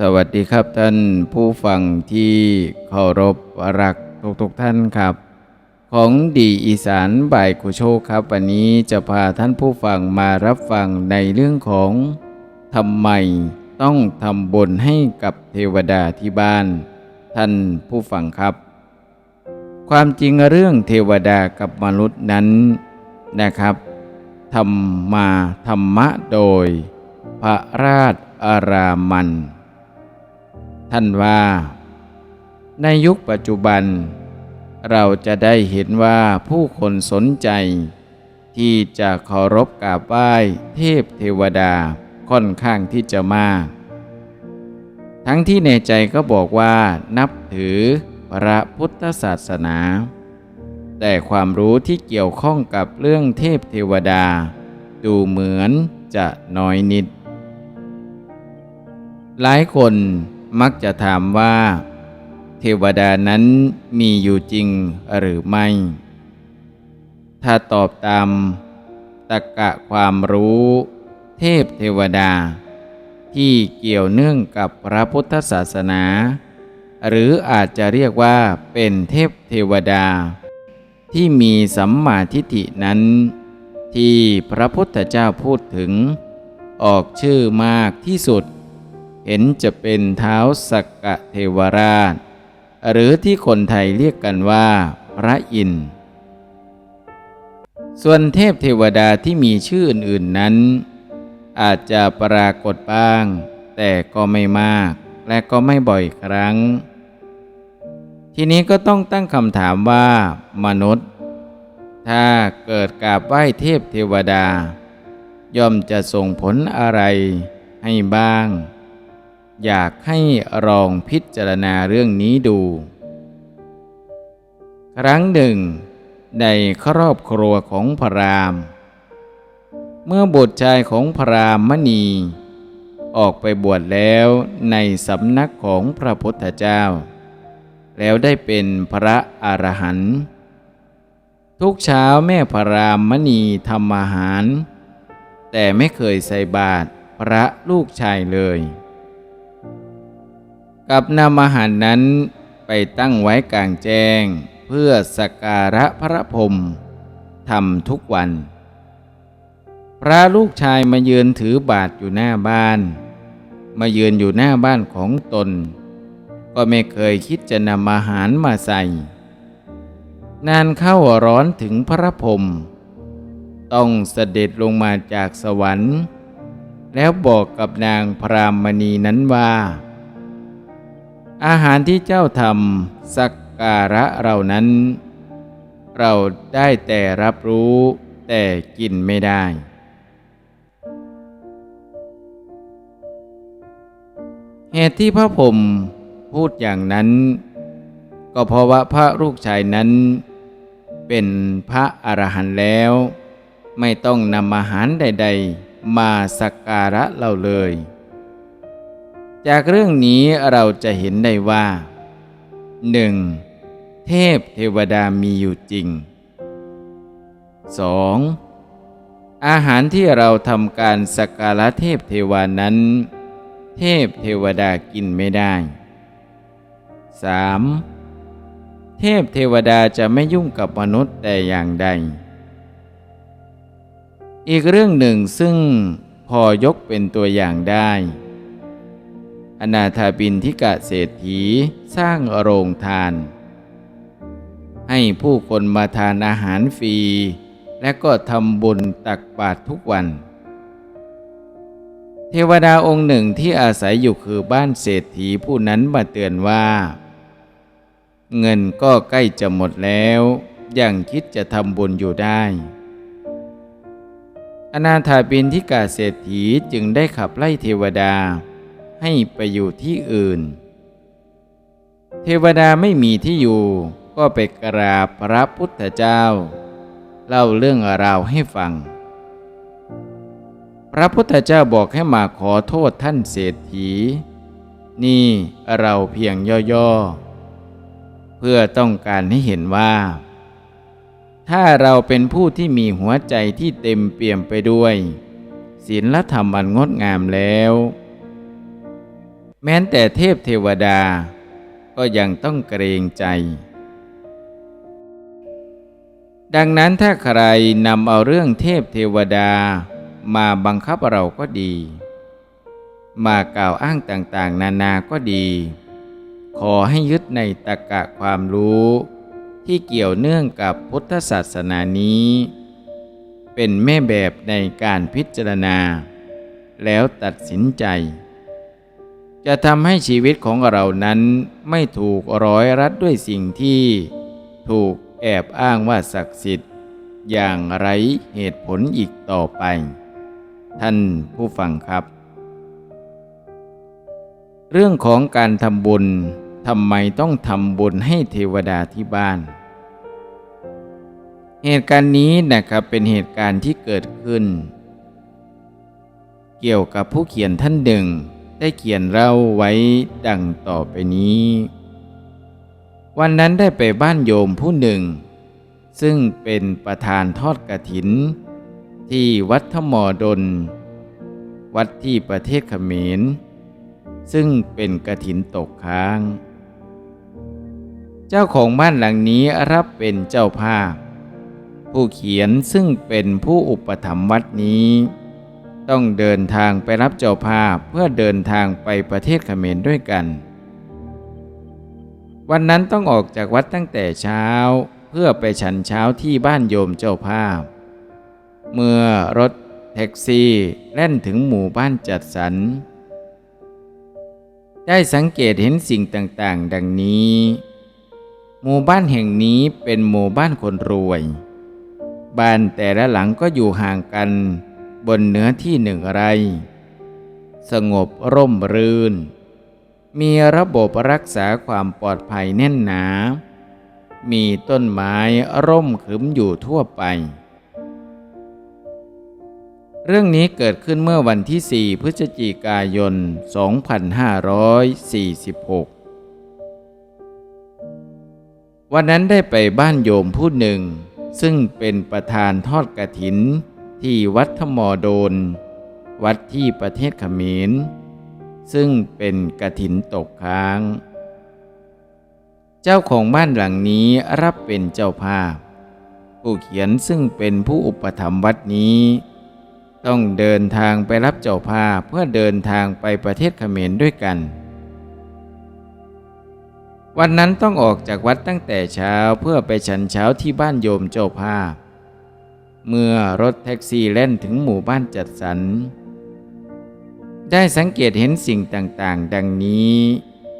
สวัสดีครับท่านผู้ฟังที่เคารพรักทุกทุกๆท่านครับ ของดีอีสานบ่ายกุโชคครับ วันนี้จะพาท่านผู้ฟังมารับฟังในเรื่องของทำไมต้องทำบุญให้กับเทวดาที่บ้าน ท่านผู้ฟังครับ ความจริงเรื่องเทวดากับมนุษย์นั้นนะครับทำมาธรรมะโดย พระราชอารามัน ท่านว่า ในยุคปัจจุบัน เราจะได้เห็นว่าผู้คนสนใจ ที่จะเคารพกราบไหว้เทพเทวดาค่อนข้างที่จะมาก ทั้งที่ในใจก็บอกว่านับถือพระพุทธศาสนา แต่ความรู้ที่เกี่ยวข้องกับเรื่องเทพเทวดา ดูเหมือนจะน้อยนิด หลายคน มักจะถามว่า เทวดานั้นมีอยู่จริงหรือไม่ ถ้าตอบตามตรกกะความรู้ เทพเทวดา ที่เกี่ยวเนื่องกับพระพุทธศาสนา หรืออาจจะเรียกว่าเป็นเทพเทวดา ที่มีสัมมาทิฏฐินั้น ที่พระพุทธเจ้าพูดถึง ออกชื่อมากที่สุด เห็นจะเป็นเท้าสักกะเทวราช หรือที่คนไทยเรียกกันว่าพระอินทร์ส่วนเทพเทวดาที่มีชื่ออื่นๆนั้น อาจจะปรากฏบ้าง แต่ก็ไม่มากและก็ไม่บ่อยครั้ง ทีนี้ก็ต้องตั้งคำถามว่า มนุษย์ ถ้าเกิดกราบไหว้เทพเทวดา ย่อมจะส่งผลอะไรให้บ้าง อยากให้ลองพิจารณาเรื่องนี้ดู ครั้งหนึ่ง ในครอบครัวของพระรามเมื่อบุตรชายของพระรามมณี ออกไปบวชแล้วในสำนักของพระพุทธเจ้า แล้วได้เป็นพระอรหันต์ทุกเช้าแม่พระรามมณีทำอาหาร แต่ไม่เคยใส่บาตรพระลูกชายเลย กับนำอาหารนั้นไปตั้งไว้กลางแจ้ง เพื่อสการะพระพรหมทำทุกวัน พระลูกชายมายืนถือบาตรอยู่หน้าบ้าน มายืนอยู่หน้าบ้านของตน ก็ไม่เคยคิดจะนำอาหารมาใส่ นานเข้าร้อนถึงพระพรหมต้องเสด็จลงมาจากสวรรค์ แล้วบอกกับนางพรามณีนั้นว่า อาหารที่เจ้าทำสักการะเรานั้น เราได้แต่รับรู้แต่กินไม่ได้ เหตุที่พระผมพูดอย่างนั้น ก็เพราะว่าพระลูกชายนั้น เป็นพระอรหันต์แล้ว ไม่ต้องนำอาหารใด ๆ มาสักการะเราเลย จากเรื่องนี้เราจะเห็นได้ว่า 1. เทพเทวดามีอยู่จริง 2. อาหารที่เราทำการสักการะเทพเทวานั้น เทพเทวดากินไม่ได้ 3. เทพเทวดาจะไม่ยุ่งกับมนุษย์แต่อย่างใด อีกเรื่องหนึ่งซึ่งพอยกเป็นตัวอย่างได้ อนาถาบินทิกะเศรษฐีสร้างโรงทาน ให้ผู้คนมาทานอาหารฟรี และก็ทำบุญตักบาตรทุกวัน เทวดาองค์หนึ่งที่อาศัยอยู่คือบ้านเศรษฐีผู้นั้นมาเตือนว่า เงินก็ใกล้จะหมดแล้วยังคิดจะทำบุญอยู่ได้ อนาถาบินทิกาเศรษฐีจึงได้ขับไล่เทวดา ให้ไปอยู่ที่อื่น เทวดาไม่มีที่อยู่ ก็ไปกราบพระพุทธเจ้า เล่าเรื่องราวให้ฟัง พระพุทธเจ้าบอกให้มาขอโทษท่านเศรษฐี นี่เราเพียงย่อๆ เพื่อต้องการให้เห็นว่า ถ้าเราเป็นผู้ที่มีหัวใจที่เต็มเปี่ยมไปด้วยศีลและธรรมอันงดงามแล้ว แม้แต่เทพเทวดา ก็ยังต้องเกรงใจ ดังนั้นถ้าใครนำเอาเรื่องเทพเทวดามาบังคับเราก็ดี มากล่าวอ้างต่างๆ นานาก็ดี ขอให้ยึดในตรรกะความรู้ที่เกี่ยวเนื่องกับพุทธศาสนานี้ เป็นแม่แบบในการพิจารณา แล้วตัดสินใจ จะทำให้ชีวิตของเรานั้นไม่ถูกร้อยรัดด้วยสิ่งที่ ถูกแอบอ้างว่าศักดิ์สิทธิ์ อย่างไรเหตุผลอีกต่อไป ท่านผู้ฟังครับ เรื่องของการทำบุญทำไมต้องทำบุญให้เทวดาที่บ้าน เหตุการณ์นี้นะครับเป็นเหตุการณ์ที่เกิดขึ้น เกี่ยวกับผู้เขียนท่านหนึ่ง ได้เขียนเล่าไว้ดังต่อไปนี้ วันนั้นได้ไปบ้านโยมผู้หนึ่ง ซึ่งเป็นประธานทอดกระถิน ที่วัดธมอดล วัดที่ประเทศเขมร ซึ่งเป็นกระถินตกค้าง เจ้าของบ้านหลังนี้รับเป็นเจ้าภาพ ผู้เขียนซึ่งเป็นผู้อุปถัมภ์วัดนี้ ต้องเดินทางไปรับเจ้าภาพเพื่อเดินทางไปประเทศเขมรด้วยกัน วันนั้นต้องออกจากวัดตั้งแต่เช้า เพื่อไปฉันเช้าที่บ้านโยมเจ้าภาพ เมื่อรถแท็กซี่แล่นถึงหมู่บ้านจัดสรร ได้สังเกตเห็นสิ่งต่างๆ ดังนี้ หมู่บ้านแห่งนี้เป็นหมู่บ้านคนรวย บ้านแต่ละหลังก็อยู่ห่างกัน บนเนื้อที่หนึ่งไร่สงบร่มรื่น มีระบบรักษาความปลอดภัยแน่นหนา มีต้นไม้ร่มขึมอยู่ทั่วไป เรื่องนี้เกิดขึ้นเมื่อวันที่ 4 พฤศจิกายน 2546วันนั้นได้ไปบ้านโยมผู้หนึ่ง ซึ่งเป็นประธานทอดกระถิน ที่วัดธมอโดน วัดที่ประเทศเขมร ซึ่งเป็นกระถินตกค้าง เจ้าของบ้านหลังนี้รับเป็นเจ้าภาพ ผู้เขียนซึ่งเป็นผู้อุปถัมภ์วัดนี้ ต้องเดินทางไปรับเจ้าภาพเพื่อเดินทางไปประเทศเขมรด้วยกันวันนั้นต้องออกจากวัดตั้งแต่เช้าเพื่อไปฉันเช้าที่บ้านโยมเจ้าภาพ เมื่อรถแท็กซี่แล่นถึงหมู่บ้านจัดสรร ได้สังเกตเห็นสิ่งต่างๆ ดังนี้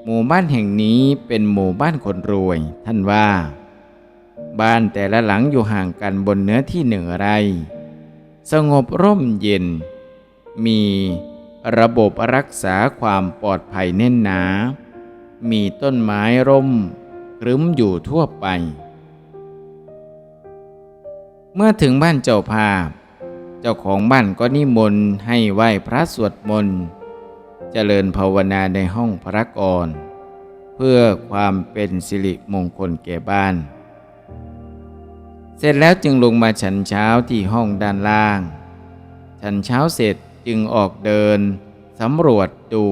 หมู่บ้านแห่งนี้เป็นหมู่บ้านคนรวย ท่านว่า บ้านแต่ละหลังอยู่ห่างกันบนเนื้อที่หนึ่งไร่สงบร่มเย็น มีระบบรักษาความปลอดภัยแน่นหนา มีต้นไม้ร่มรึ้มอยู่ทั่วไป เมื่อถึงบ้านเจ้าภาพ เจ้าของบ้านก็นิมนต์ให้ไหว้พระสวดมนต์เจริญภาวนาในห้องพระกร เพื่อความเป็นสิริมงคลแก่บ้าน เสร็จแล้วจึงลงมาฉันเช้าที่ห้องด้านล่าง ฉันเช้าเสร็จจึงออกเดินสำรวจดู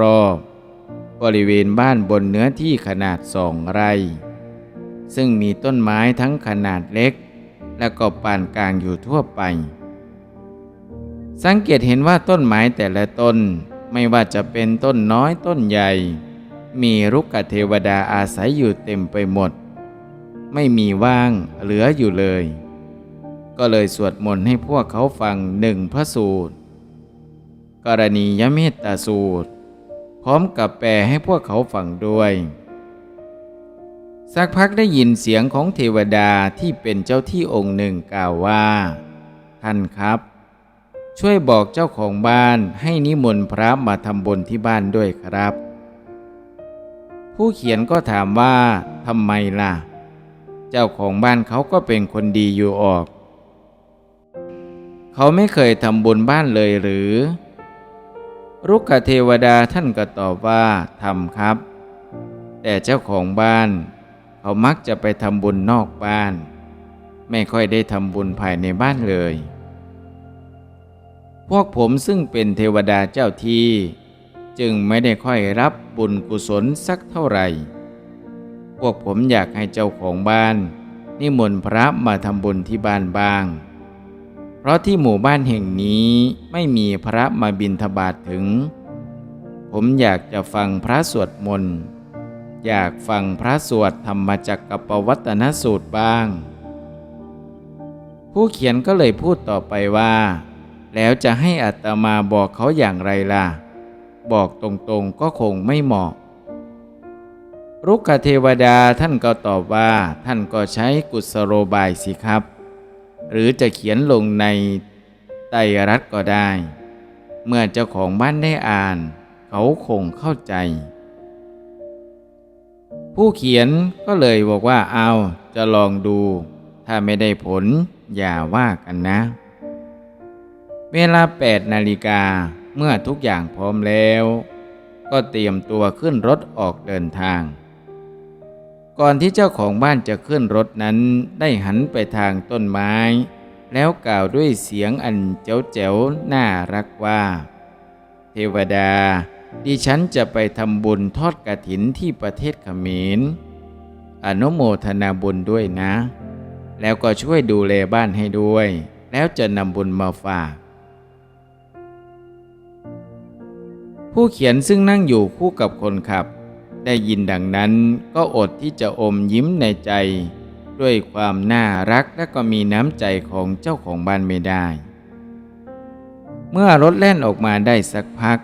รอบๆ บริเวณบ้านบนเนื้อที่ขนาดสองไร่ ซึ่งมีต้นไม้ทั้งขนาดเล็ก และก็ปานกลางอยู่ทั่วไป สังเกตเห็นว่าต้นไม้แต่ละต้นไม่ว่าจะเป็นต้นน้อยต้นใหญ่ มีรุกขเทวดาอาศัยอยู่เต็มไปหมด ไม่มีว่างเหลืออยู่เลย ก็เลยสวดมนต์ให้พวกเขาฟังหนึ่งพระสูตร กรณียเมตตาสูตร พร้อมกับแปลให้พวกเขาฟังด้วย สักพักได้ยินเสียงของเทวดาที่เป็นเจ้าที่องค์หนึ่งกล่าวว่า ท่านครับ ช่วยบอกเจ้าของบ้านให้นิมนต์พระมาทำบุญที่บ้านด้วยครับ ผู้เขียนก็ถามว่าทำไมล่ะ เจ้าของบ้านเขาก็เป็นคนดีอยู่ออก เขาไม่เคยทำบุญบ้านเลยหรือ รุกขเทวดาท่านก็ตอบว่าทำครับ แต่เจ้าของบ้าน เขามักจะไปทำบุญนอกบ้าน ไม่ค่อยได้ทำบุญภายในบ้านเลย พวกผมซึ่งเป็นเทวดาเจ้าที่ จึงไม่ได้ค่อยรับบุญกุศลสักเท่าไหร่ พวกผมอยากให้เจ้าของบ้าน นิมนต์พระมาทำบุญที่บ้านบ้าง เพราะที่หมู่บ้านแห่งนี้ไม่มีพระมาบิณฑบาตถึง ผมอยากจะฟังพระสวดมนต์ อยากฟังพระสวดธรรมจักรกัปวัตนสูตรบ้าง ผู้เขียนก็เลยพูดต่อไปว่า แล้วจะให้อัตมาบอกเขาอย่างไรล่ะ บอกตรงๆก็คงไม่เหมาะ รุกขเทวดาท่านก็ตอบว่าท่านก็ใช้กุศโลบายสิครับ หรือจะเขียนลงในไตรรัตก็ได้ เมื่อเจ้าของบ้านได้อ่าน เขาคงเข้าใจ ผู้เขียนก็เลยบอกว่าเอาจะลองดู ถ้าไม่ได้ผลอย่าว่ากันนะ เวลา8นาฬิกาเมื่อทุกอย่างพร้อมแล้ว ก็เตรียมตัวขึ้นรถออกเดินทาง ก่อนที่เจ้าของบ้านจะขึ้นรถนั้นได้หันไปทางต้นไม้ แล้วกล่าวด้วยเสียงอันเจ๋วเจ๋วน่ารักว่า เทวดา ดิฉันจะไปทำบุญทอดกระถินที่ประเทศเขมร อนุโมทนาบุญด้วยนะ แล้วก็ช่วยดูแลบ้านให้ด้วย แล้วจะนำบุญมาฝาก ผู้เขียนซึ่งนั่งอยู่คู่กับคนขับ ได้ยินดังนั้นก็อดที่จะอมยิ้มในใจ ด้วยความน่ารักและก็มีน้ำใจของเจ้าของบ้านไม่ได้ เมื่อรถแล่นออกมาได้สักพัก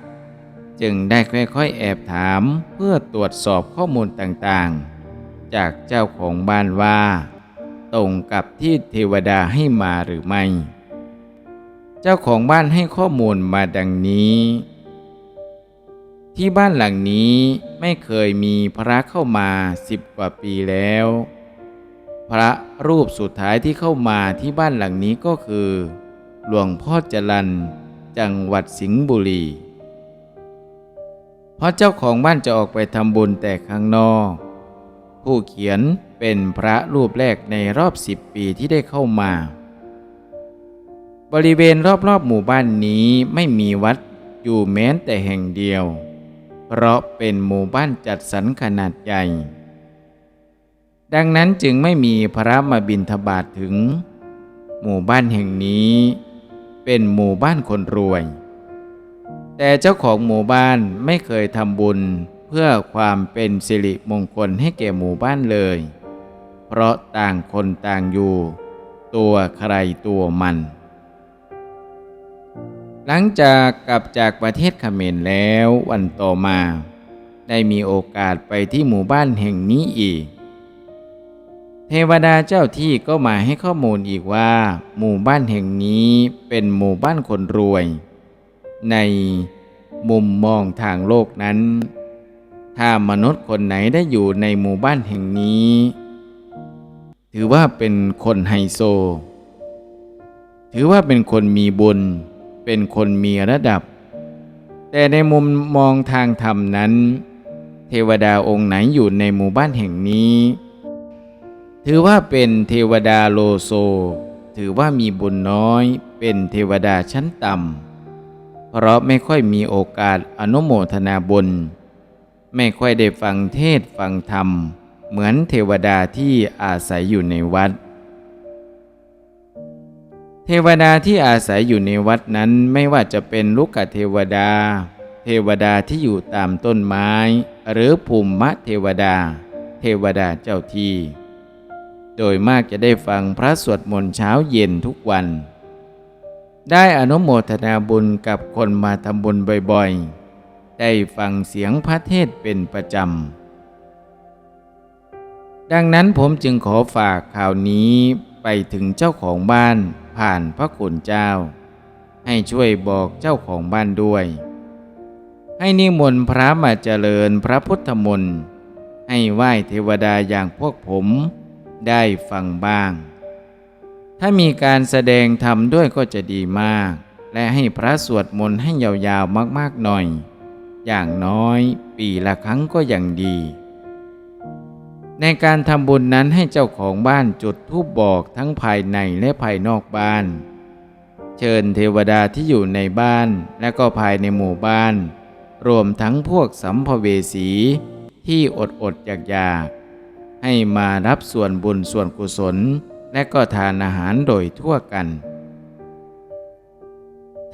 จึงได้ค่อยๆแอบถามเพื่อตรวจสอบข้อมูลต่างๆ จากเจ้าของบ้านว่า ตรงกับที่เทวดาให้มาหรือไม่ เจ้าของบ้านให้ข้อมูลมาดังนี้ ที่บ้านหลังนี้ไม่เคยมีพระเข้ามาสิบกว่าปีแล้ว พระรูปสุดท้ายที่เข้ามาที่บ้านหลังนี้ก็คือ หลวงพ่อจรันจังหวัดสิงห์บุรี เพราะเจ้าของบ้านจะออกไปทำบุญแต่ข้างนอก ผู้เขียนเป็นพระรูปแรกในรอบสิบปีที่ได้เข้ามา บริเวณรอบๆหมู่บ้านนี้ไม่มีวัดอยู่แม้แต่แห่งเดียว เพราะเป็นหมู่บ้านจัดสรรขนาดใหญ่ ดังนั้นจึงไม่มีพระมาบิณฑบาตถึง หมู่บ้านแห่งนี้ เป็นหมู่บ้านคนรวย แต่เจ้าของหมู่บ้านไม่เคยทำบุญเพื่อความเป็นสิริมงคลให้แก่หมู่บ้านเลย เพราะต่างคนต่างอยู่ ตัวใครตัวมัน หลังจากกลับจากประเทศเขมรแล้ววันต่อมา ได้มีโอกาสไปที่หมู่บ้านแห่งนี้อีก เทวดาเจ้าที่ก็มาให้ข้อมูลอีกว่า หมู่บ้านแห่งนี้เป็นหมู่บ้านคนรวย ในมุมมองทางโลกนั้น ถ้ามนุษย์คนไหนได้อยู่ในหมู่บ้านแห่งนี้ ถือว่าเป็นคนไฮโซ ถือว่าเป็นคนมีบุญ เป็นคนมีระดับ แต่ในมุมมองทางธรรมนั้น เทวดาองค์ไหนอยู่ในหมู่บ้านแห่งนี้ ถือว่าเป็นเทวดาโลโซ ถือว่ามีบุญน้อย เป็นเทวดาชั้นต่ำ เพราะไม่ค่อยมีโอกาสอนุโมทนาบุญ ไม่ค่อยได้ฟังเทศฟังธรรม เหมือนเทวดาที่อาศัยอยู่ในวัด เทวดาที่อาศัยอยู่ในวัดนั้นไม่ว่าจะเป็นลูกเทวดา เทวดาที่อยู่ตามต้นไม้ หรือภูมิมะเทวดา เทวดาเจ้าที่ โดยมากจะได้ฟังพระสวดมนต์เช้าเย็นทุกวัน ได้อนุโมทนาบุญกับคนมาทำบุญบ่อยๆ ได้ฟังเสียงพระเทศเป็นประจำ ดังนั้นผมจึงขอฝากข่าวนี้ไปถึงเจ้าของบ้านผ่านพระคุณเจ้า ให้ช่วยบอกเจ้าของบ้านด้วย ให้นิมนต์พระมาเจริญพระพุทธมนต์ให้ไหว้เทวดาอย่างพวกผมได้ฟังบ้าง ถ้ามีการแสดงธรรมด้วยก็จะดีมาก และให้พระสวดมนต์ให้ยาวๆมากๆหน่อย อย่างน้อยปีละครั้งก็ยังดี ในการทำบุญนั้นให้เจ้าของบ้านจุดธูปบอกทั้งภายในและภายนอกบ้าน เชิญเทวดาที่อยู่ในบ้านและก็ภายในหมู่บ้าน รวมทั้งพวกสัมภเวสีที่อดอดอยากอยากๆให้มารับส่วนบุญส่วนกุศล และก็ทานอาหารโดยทั่วกัน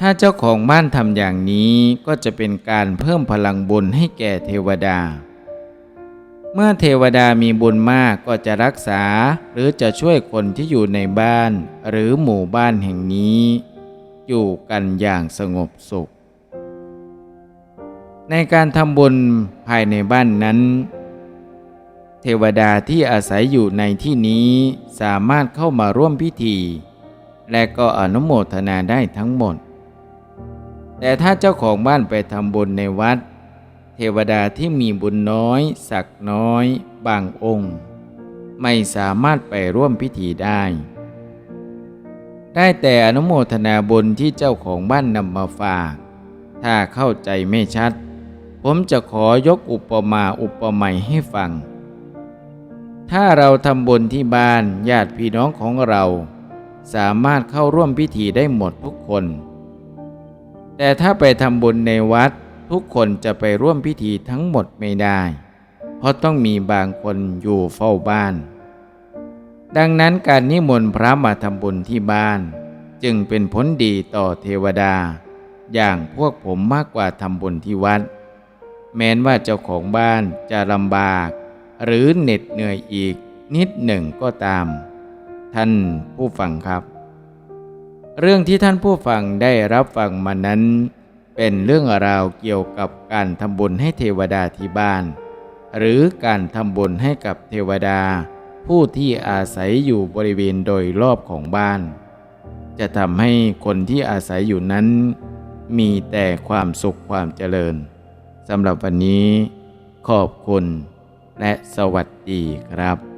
ถ้าเจ้าของบ้านทำอย่างนี้ก็จะเป็นการเพิ่มพลังบุญให้แก่เทวดา เมื่อเทวดามีบุญมากก็จะรักษาหรือจะช่วยคนที่อยู่ในบ้านหรือหมู่บ้านแห่งนี้ อยู่กันอย่างสงบสุข ในการทำบุญภายในบ้านนั้น เทวดาที่อาศัยอยู่ในที่นี้สามารถเข้ามาร่วมพิธี และก็อนุโมทนาได้ทั้งหมด แต่ถ้าเจ้าของบ้านไปทำบุญในวัด เทวดาที่มีบุญน้อย สักน้อย บางองค์ ไม่สามารถไปร่วมพิธีได้ ได้แต่อนุโมทนาบุญที่เจ้าของบ้านนำมาฝาก ถ้าเข้าใจไม่ชัด ผมจะขอยกอุปมาอุปไมยให้ฟัง ถ้าเราทำบุญที่บ้านญาติพี่น้องของเรา สามารถเข้าร่วมพิธีได้หมดทุกคน แต่ถ้าไปทำบุญในวัดทุกคนจะไปร่วมพิธีทั้งหมดไม่ได้ เพราะต้องมีบางคนอยู่เฝ้าบ้าน ดังนั้นการนิมนต์พระมาทำบุญที่บ้าน จึงเป็นผลดีต่อเทวดา อย่างพวกผมมากกว่าทำบุญที่วัด แม้นว่าเจ้าของบ้านจะลำบาก หรือเหน็ดเหนื่อยอีกนิดหนึ่งก็ตาม ท่านผู้ฟังครับ เรื่องที่ท่านผู้ฟังได้รับฟังมานั้น เป็นเรื่องราวเกี่ยวกับการทำบุญให้เทวดาที่บ้าน หรือการทำบุญให้กับเทวดา ผู้ที่อาศัยอยู่บริเวณโดยรอบของบ้าน จะทำให้คนที่อาศัยอยู่นั้น มีแต่ความสุขความเจริญสำหรับวันนี้ ขอบคุณ และสวัสดีครับ